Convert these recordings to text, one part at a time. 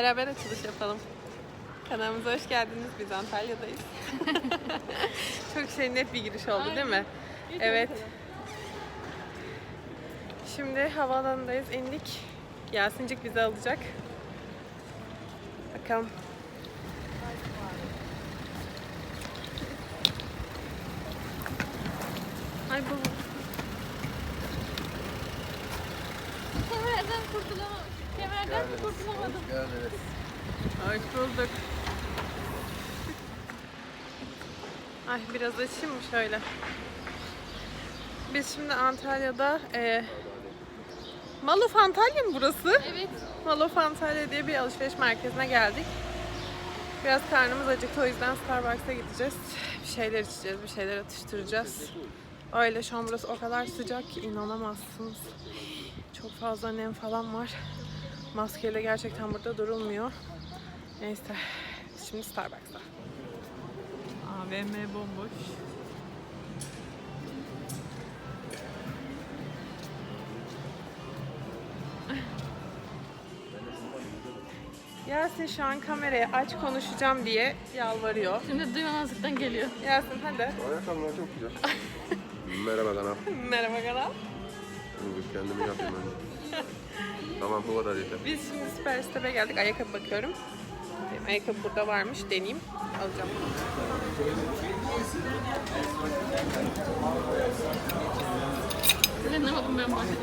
Beraber açılış yapalım. Kanalımıza hoş geldiniz. Biz Antalya'dayız. Çok şey net bir giriş oldu değil mi? Evet. Şimdi havaalanındayız. indik. Yasin'cik bizi alacak. Bakalım. Ay bu Kemerden kurtulamadım. Kemerden kurtulamadım. Hoş bulduk. Ay biraz açayım mı şöyle? Biz şimdi Antalya'da e, Malof Antalya mı burası? Evet. Malof Antalya diye bir alışveriş merkezine geldik. Biraz karnımız acıktı o yüzden Starbucks'a gideceğiz. Bir şeyler içeceğiz, bir şeyler atıştıracağız. Öyle şu an burası o kadar sıcak ki inanamazsınız. Çok fazla nem falan var. Maskeyle gerçekten burada durulmuyor. Neyse. Şimdi Starbucks'ta. AVM bomboş. Yasin şu an kamerayı aç konuşacağım diye yalvarıyor. Şimdi duymamazlıktan geliyor. Yasin hadi. Ayakkabılar çok güzel. Merhaba kanal. Merhaba kanal. Dur kendimi yapayım önce. Tamam bu kadar yeter. Biz şimdi Süper Step'e geldik. Ayakkabı bakıyorum. Benim ayakkabı burada varmış. Deneyeyim. Alacağım. Ne bakın ben başladım.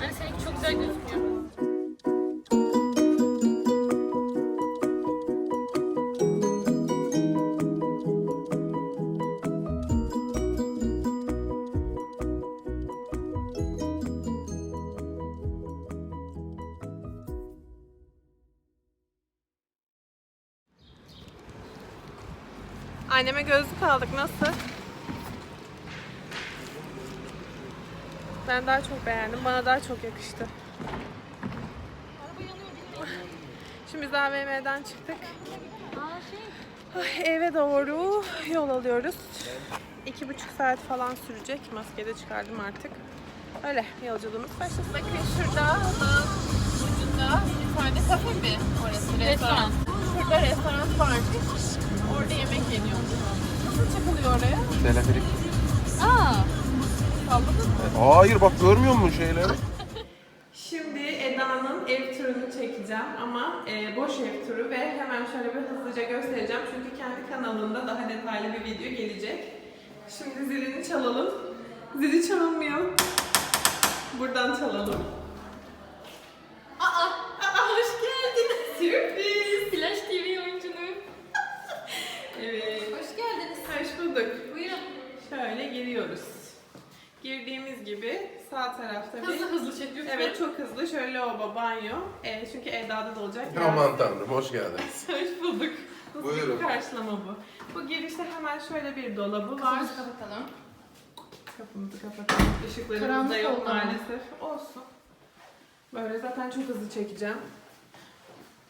Hani seninki çok güzel gözüküyor. Anneme gözlük aldık. Nasıl? Ben daha çok beğendim. Bana daha çok yakıştı. Şimdi biz AVM'den çıktık. Ay, eve doğru yol alıyoruz. İki buçuk saat falan sürecek. Maskeyi de çıkardım artık. Öyle yolculuğumuz başlasın. Bakın şurada ucunda bir tane kafe mi orası? Restoran. Şurada restoran varmış. Orada yemek yeniyor. Oraya? Teleferik. Aa. Salladın mı? Hayır bak görmüyor musun şeyleri? Şimdi Eda'nın ev turunu çekeceğim ama e, boş ev turu ve hemen şöyle bir hızlıca göstereceğim çünkü kendi kanalında daha detaylı bir video gelecek. Şimdi zilini çalalım. Zili çalınmıyor. Buradan çalalım. Aa, aa hoş geldiniz. Sürpriz. Flash TV. Evet. Hoş geldiniz. Hoş bulduk. Buyurun. Şöyle giriyoruz. Girdiğimiz gibi sağ tarafta bir... Hızlı hızlı çekiyorsun. Evet çok hızlı. Şöyle lavabo, banyo. E, çünkü Eda'da da olacak. Aman tanrım hoş geldiniz. Hoş bulduk. Nasıl Buyurun. bir karşılama bu? Bu girişte hemen şöyle bir dolabı var. Kapımızı kapatalım. Kapımızı kapatalım. Işıklarımız da Karanlık yok oldu ama. maalesef. Olsun. Böyle zaten çok hızlı çekeceğim.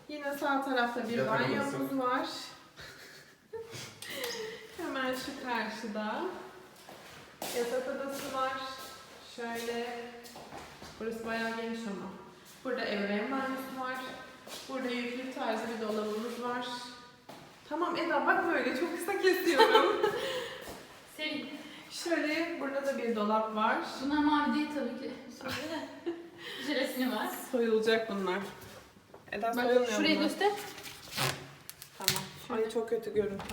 Yine sağ tarafta bir banyomuz var. Hemen şu karşıda. Yatak odası var. Şöyle. Burası bayağı geniş ama. Burada evren banyosu var. Burada yüklü tarzı bir dolabımız var. Tamam Eda bak böyle çok kısa kesiyorum. Sevin. Şöyle burada da bir dolap var. Bunlar mavi değil tabii ki. Şöyle de. Jelesini var. Soyulacak bunlar. Eda Bak soyulmuyor şurayı bunlar. göster. Tamam. Ay çok kötü görüntü.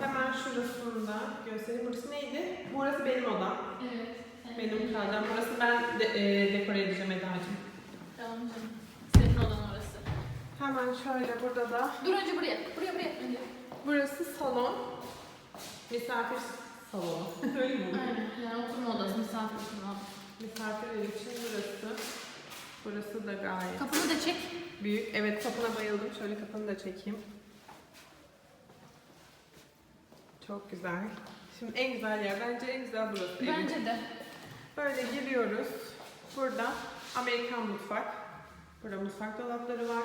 Hemen şurasında göstereyim. Burası neydi? Burası benim odam. Evet. Benim kalacağım. Burası ben de, e, dekore edeceğim Eda'cığım. Tamam canım. Senin olan orası. Hemen şöyle burada da. Dur önce buraya. Buraya buraya. Önce. Burası salon. Misafir salonu. Öyle mi? Aynen. Yani oturma odası, misafir oturma odası. Misafirler için burası. Burası da gayet Kapını da çek. büyük. Evet kapına bayıldım. Şöyle kapını da çekeyim. Çok güzel. Şimdi en güzel yer. Bence en güzel burası. evin. Bence de. Böyle giriyoruz. Burada Amerikan mutfak. Burada mutfak dolapları var.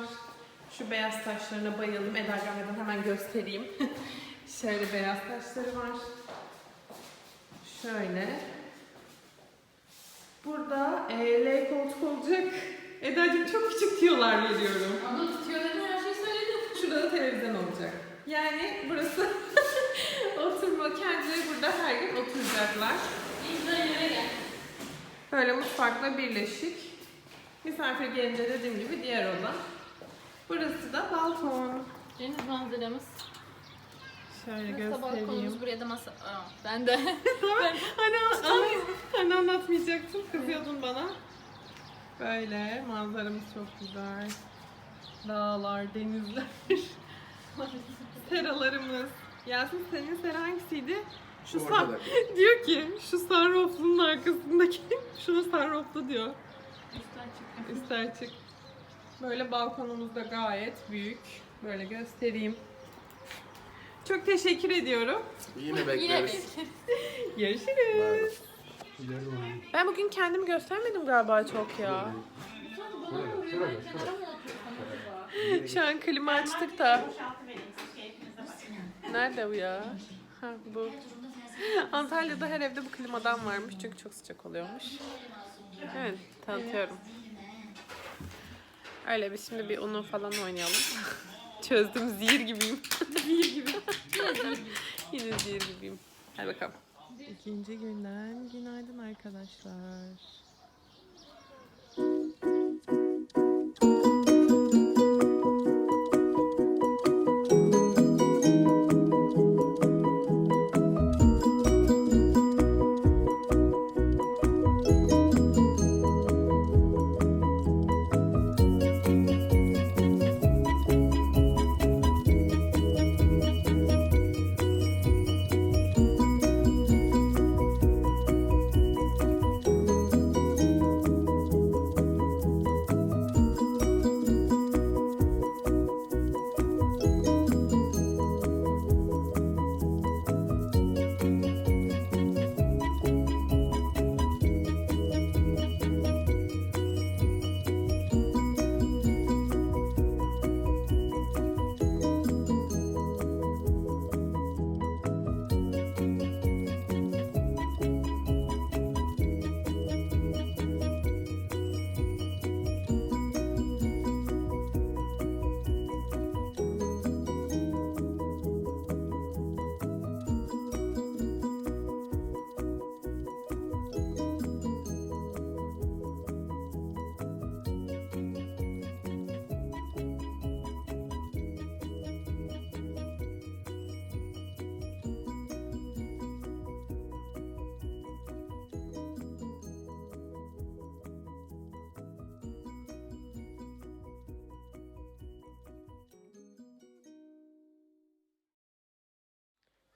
Şu beyaz taşlarına bayıldım. Eda gelmeden hemen göstereyim. Şöyle beyaz taşları var. Şöyle. Burada e, L koltuk olacak. Eda'cığım çok küçük tiyolar veriyorum. Ama tutuyorlarını her şeyi söyledim. Şurada da televizyon olacak. Yani burası oturma, kendileri burada her gün oturacaklar. Böyle mutfakla birleşik. Misafir gelince dediğim gibi diğer oda. Burası da balkon. Deniz manzaramız. Şöyle Burası da göstereyim. balkonumuz. Buraya da masa. Aa, ben de. Hani, hani, hani kızıyordun bana. Böyle manzaramız çok güzel. Dağlar, denizler. Seralarımız. Yasin senin sera hangisiydi? Şu sar- diyor ki şu sunrooflunun arkasındaki şuna sunrooflu diyor. Üstten çıkıyor. Üstten çık. Böyle balkonumuz da gayet büyük. Böyle göstereyim. Çok teşekkür ediyorum. Yine bekleriz. Görüşürüz. Ben bugün kendimi göstermedim galiba çok ya. Şu an klima açtık da. Nerede bu ya? Ha bu. Antalya'da her evde bu klimadan varmış çünkü çok sıcak oluyormuş. Evet, tanıtıyorum. Öyle biz şimdi bir onu falan oynayalım. Çözdüm zehir gibiyim. zehir gibi. Yine zehir gibiyim. Hadi bakalım. İkinci günden günaydın arkadaşlar.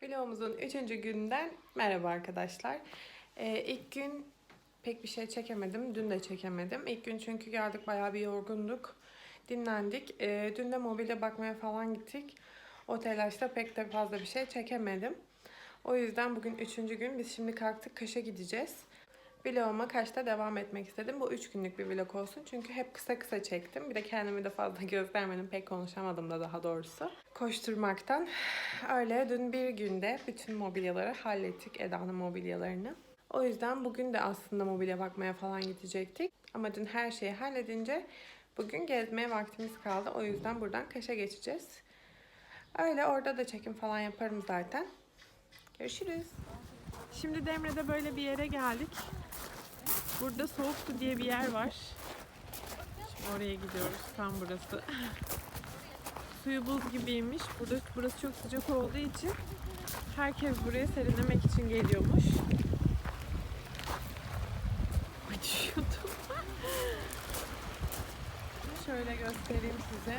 Vlogumuzun üçüncü günden merhaba arkadaşlar. Ee, ilk gün pek bir şey çekemedim. Dün de çekemedim. İlk gün çünkü geldik bayağı bir yorgunduk. Dinlendik. Ee, dün de mobilya bakmaya falan gittik. O telaşta pek de fazla bir şey çekemedim. O yüzden bugün üçüncü gün. Biz şimdi kalktık Kaş'a gideceğiz. Vloguma Kaş'ta devam etmek istedim. Bu üç günlük bir vlog olsun. Çünkü hep kısa kısa çektim. Bir de kendimi de fazla göstermedim. Pek konuşamadım da daha doğrusu. Koşturmaktan. Öyle dün bir günde bütün mobilyaları hallettik. Eda'nın mobilyalarını. O yüzden bugün de aslında mobilya bakmaya falan gidecektik. Ama dün her şeyi halledince bugün gezmeye vaktimiz kaldı. O yüzden buradan Kaş'a geçeceğiz. Öyle orada da çekim falan yaparım zaten. Görüşürüz. Şimdi Demre'de böyle bir yere geldik. Burada soğuk su diye bir yer var. Şimdi oraya gidiyoruz. Tam burası. Suyu buz gibiymiş. Burada, burası çok sıcak olduğu için herkes buraya serinlemek için geliyormuş. Düşüyordum. Şöyle göstereyim size.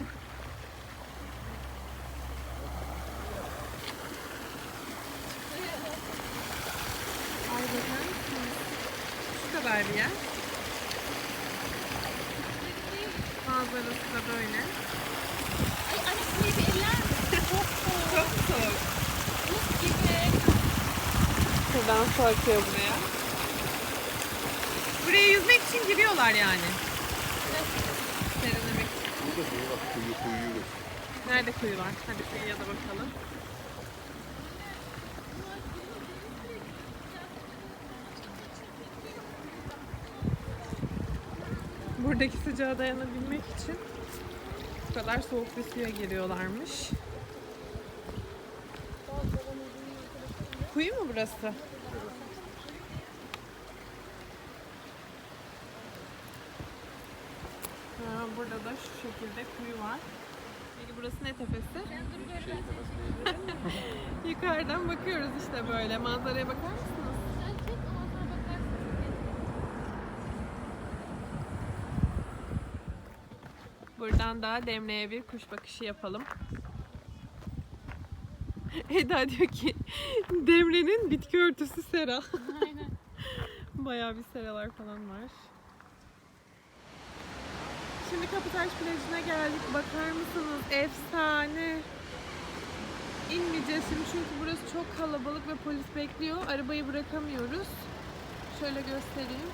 Ay bakar mısınız? Kadar bir yer. Manzarası da böyle. Ay anne şurayı bir eller misin? Çok soğuk. Çok soğuk. Buz gibi. Şuradan su akıyor buraya. Buraya yüzmek için giriyorlar yani. Serinlemek için. Burada kuyu bak kuyu göster. Nerede kuyu var? Hadi kuyuya da bakalım. Burada Oradaki sıcağa dayanabilmek için bu kadar soğuk bir suya giriyorlarmış. Kuyu mu burası? Burada da şu şekilde kuyu var. Peki burası ne tepesi? Yukarıdan bakıyoruz işte böyle. Manzaraya bakar mısınız? Sen çek ama sonra bakarsın. Buradan da Demre'ye bir kuş bakışı yapalım. Eda diyor ki Demre'nin bitki örtüsü sera. Aynen. Bayağı bir seralar falan var. Şimdi Kaputaş plajına geldik. Bakar mısınız? Efsane. İnmeyeceğiz şimdi çünkü burası çok kalabalık ve polis bekliyor. Arabayı bırakamıyoruz. Şöyle göstereyim.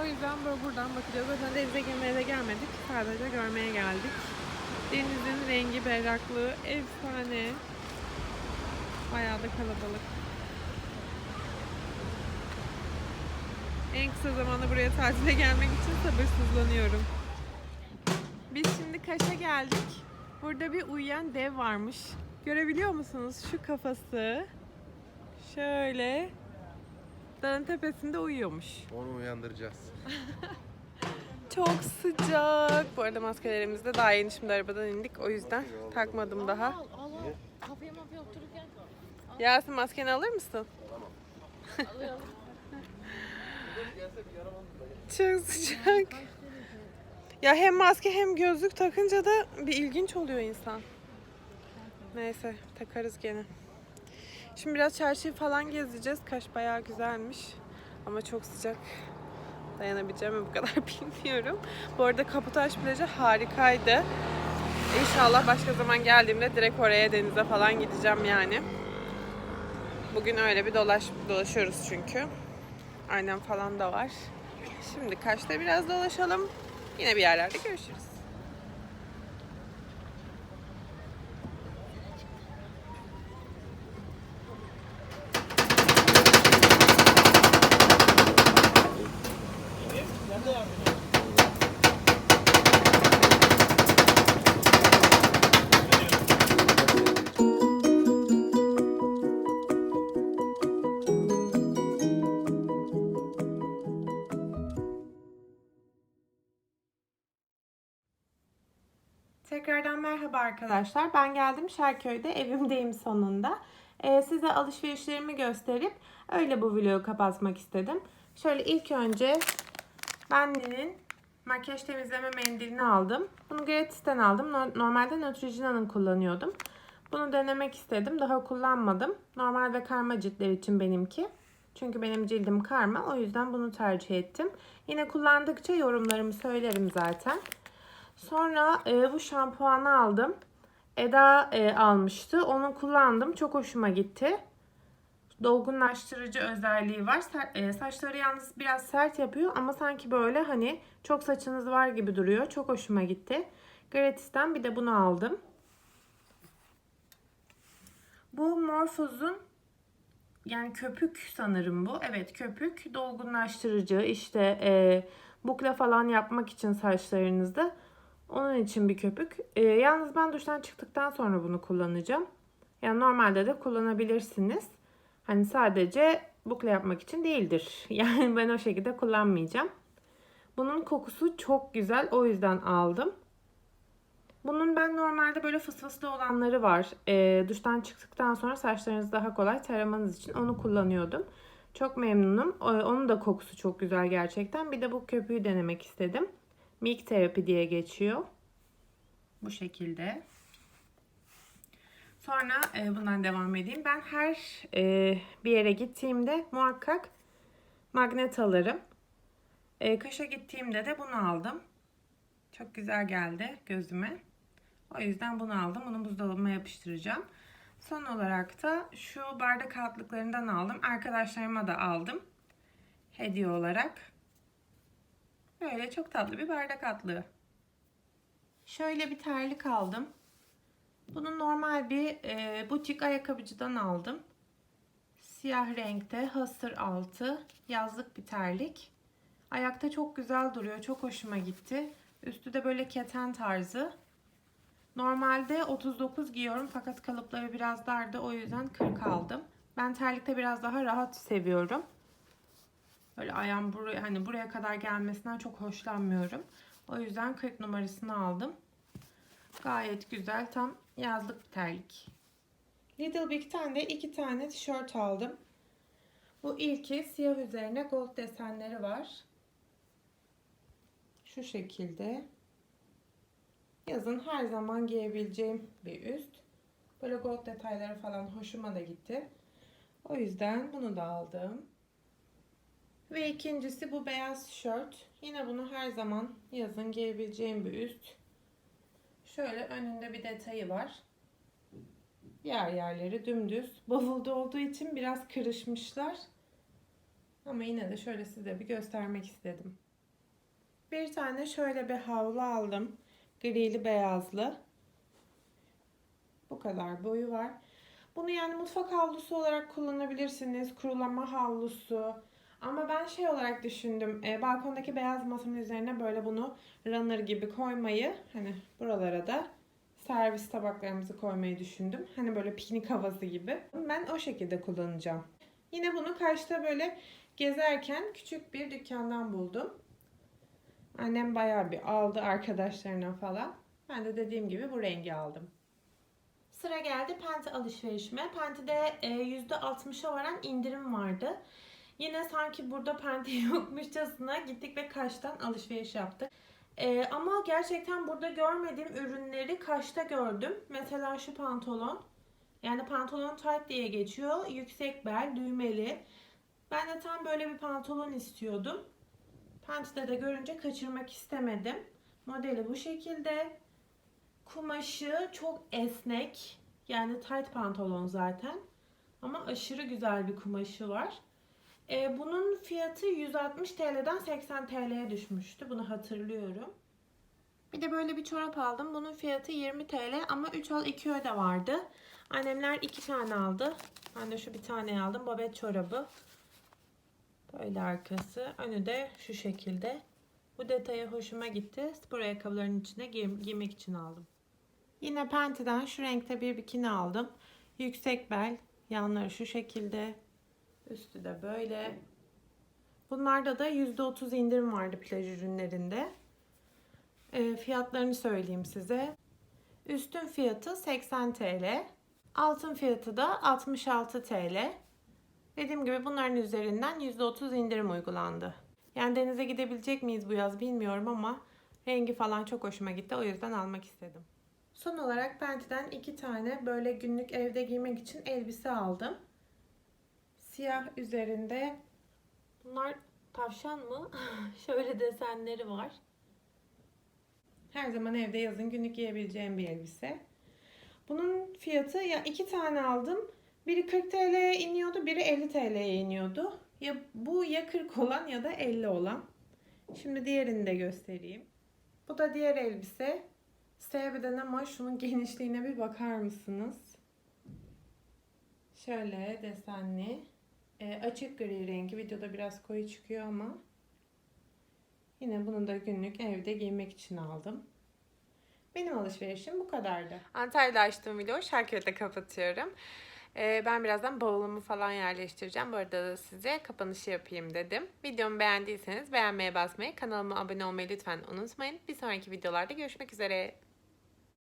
O yüzden böyle buradan bakacağız. Zaten denize girmeye de gelmedik. Sadece görmeye geldik. Denizin rengi, berraklığı efsane. Bayağı da kalabalık. En kısa zamanda buraya tatile gelmek için sabırsızlanıyorum. Biz şimdi Kaş'a geldik. Burada bir uyuyan dev varmış. Görebiliyor musunuz? Şu kafası. Şöyle. Dağın tepesinde uyuyormuş. Onu uyandıracağız. Çok sıcak. Bu arada maskelerimiz de daha yeni şimdi arabadan indik. O yüzden takmadım daha. Al al al. Kafaya mafya otururken Yasin maskeni alır mısın? alıyorum. Çok sıcak. Ya hem maske hem gözlük takınca da bir ilginç oluyor insan. Neyse takarız gene. Şimdi biraz çarşıyı falan gezeceğiz. Kaş bayağı güzelmiş. Ama çok sıcak. Dayanabileceğim mi bu kadar bilmiyorum. Bu arada Kaputaş plajı harikaydı. İnşallah başka zaman geldiğimde direkt oraya denize falan gideceğim yani. Bugün öyle bir dolaş dolaşıyoruz çünkü. Annem falan da var. Şimdi Kaş'ta biraz dolaşalım. Yine bir yerlerde görüşürüz. Arkadaşlar. Ben geldim Şerköy'de evimdeyim sonunda. Ee, size alışverişlerimi gösterip öyle bu vlogu kapatmak istedim. Şöyle ilk önce Bendi'nin makyaj temizleme mendilini aldım. Bunu Gratis'ten aldım. No- Normalde Neutrogena'nın kullanıyordum. Bunu denemek istedim. Daha kullanmadım. Normal ve karma ciltler için benimki. Çünkü benim cildim karma. O yüzden bunu tercih ettim. Yine kullandıkça yorumlarımı söylerim zaten. Sonra e, bu şampuanı aldım. Eda e, almıştı. Onu kullandım. Çok hoşuma gitti. Dolgunlaştırıcı özelliği var. Ser- e, saçları yalnız biraz sert yapıyor ama sanki böyle hani çok saçınız var gibi duruyor. Çok hoşuma gitti. Gratis'ten bir de bunu aldım. Bu Morphose'un yani köpük sanırım bu. Evet köpük dolgunlaştırıcı işte e, bukle falan yapmak için saçlarınızda. Onun için bir köpük. E, yalnız ben duştan çıktıktan sonra bunu kullanacağım. Yani normalde de kullanabilirsiniz. Hani sadece bukle yapmak için değildir. Yani ben o şekilde kullanmayacağım. Bunun kokusu çok güzel. O yüzden aldım. Bunun ben normalde böyle fısfıslı olanları var. E, duştan çıktıktan sonra saçlarınızı daha kolay taramanız için onu kullanıyordum. Çok memnunum. E, Onun da kokusu çok güzel gerçekten. Bir de bu köpüğü denemek istedim. Milk Therapy diye geçiyor. Bu şekilde. Sonra e, bundan devam edeyim. Ben her e, bir yere gittiğimde muhakkak magnet alırım. E, Kaş'a gittiğimde de bunu aldım. Çok güzel geldi gözüme. O yüzden bunu aldım. Bunu buzdolabıma yapıştıracağım. Son olarak da şu bardak altlıklarından aldım. Arkadaşlarıma da aldım. Hediye olarak. Böyle çok tatlı bir bardak altlığı. Şöyle bir terlik aldım. Bunu normal bir e, butik ayakkabıcıdan aldım. Siyah renkte hasır altı yazlık bir terlik. Ayakta çok güzel duruyor. Çok hoşuma gitti. Üstü de böyle keten tarzı. Normalde 39 giyiyorum fakat kalıpları biraz dardı. O yüzden 40 aldım. Ben terlikte biraz daha rahat seviyorum. Böyle ayağım buraya, hani buraya kadar gelmesinden çok hoşlanmıyorum. O yüzden 40 numarasını aldım. Gayet güzel. Tam yazlık bir terlik. Little Big'ten de iki tane tişört aldım. Bu ilki siyah üzerine gold desenleri var. Şu şekilde. Yazın her zaman giyebileceğim bir üst. Böyle gold detayları falan hoşuma da gitti. O yüzden bunu da aldım. Ve ikincisi bu beyaz tişört. Yine bunu her zaman yazın giyebileceğim bir üst. Şöyle önünde bir detayı var. Yer yerleri dümdüz. Bavulda olduğu için biraz kırışmışlar. Ama yine de şöyle size bir göstermek istedim. Bir tane şöyle bir havlu aldım. Grili beyazlı. Bu kadar boyu var. Bunu yani mutfak havlusu olarak kullanabilirsiniz. Kurulama havlusu. Ama ben şey olarak düşündüm. E, balkondaki beyaz masamın üzerine böyle bunu runner gibi koymayı hani buralara da servis tabaklarımızı koymayı düşündüm. Hani böyle piknik havası gibi. Ben o şekilde kullanacağım. Yine bunu karşıda böyle gezerken küçük bir dükkandan buldum. Annem bayağı bir aldı arkadaşlarına falan. Ben de dediğim gibi bu rengi aldım. Sıra geldi Penti alışverişime. Penti'de e, %60'a varan indirim vardı. Yine sanki burada Penti yokmuşçasına gittik ve Kaş'tan alışveriş yaptık. E, ama gerçekten burada görmediğim ürünleri Kaş'ta gördüm. Mesela şu pantolon. Yani pantolon tight diye geçiyor. Yüksek bel, düğmeli. Ben de tam böyle bir pantolon istiyordum. Penti'de de görünce kaçırmak istemedim. Modeli bu şekilde. Kumaşı çok esnek. Yani tight pantolon zaten. Ama aşırı güzel bir kumaşı var. Ee, bunun fiyatı 160 TL'den 80 TL'ye düşmüştü. Bunu hatırlıyorum. Bir de böyle bir çorap aldım. Bunun fiyatı 20 TL ama 3 al 2 öde vardı. Annemler 2 tane aldı. Ben de şu bir tane aldım. Babet çorabı. Böyle arkası. Önü de şu şekilde. Bu detaya hoşuma gitti. Spor ayakkabılarının içine giy- giymek için aldım. Yine Penti'den şu renkte bir bikini aldım. Yüksek bel. Yanları şu şekilde. Üstü de böyle. Bunlarda da %30 indirim vardı plaj ürünlerinde. E, fiyatlarını söyleyeyim size. Üstün fiyatı 80 TL. Altın fiyatı da 66 TL. Dediğim gibi bunların üzerinden %30 indirim uygulandı. Yani denize gidebilecek miyiz bu yaz bilmiyorum ama rengi falan çok hoşuma gitti. O yüzden almak istedim. Son olarak Penti'den iki tane böyle günlük evde giymek için elbise aldım. Siyah üzerinde. Bunlar tavşan mı? Şöyle desenleri var. Her zaman evde yazın günlük giyebileceğim bir elbise. Bunun fiyatı ya iki tane aldım. Biri 40 TL'ye iniyordu, biri 50 TL'ye iniyordu. Ya bu ya 40 olan ya da 50 olan. Şimdi diğerini de göstereyim. Bu da diğer elbise. Sevbeden ama şunun genişliğine bir bakar mısınız? Şöyle desenli. E, açık gri rengi. Videoda biraz koyu çıkıyor ama. Yine bunu da günlük evde giymek için aldım. Benim alışverişim bu kadardı. Antalya'da açtığım videoyu Şarköy'de kapatıyorum. Ee, ben birazdan bavulumu falan yerleştireceğim. Bu arada da size kapanışı yapayım dedim. Videomu beğendiyseniz beğenmeye basmayı, kanalıma abone olmayı lütfen unutmayın. Bir sonraki videolarda görüşmek üzere.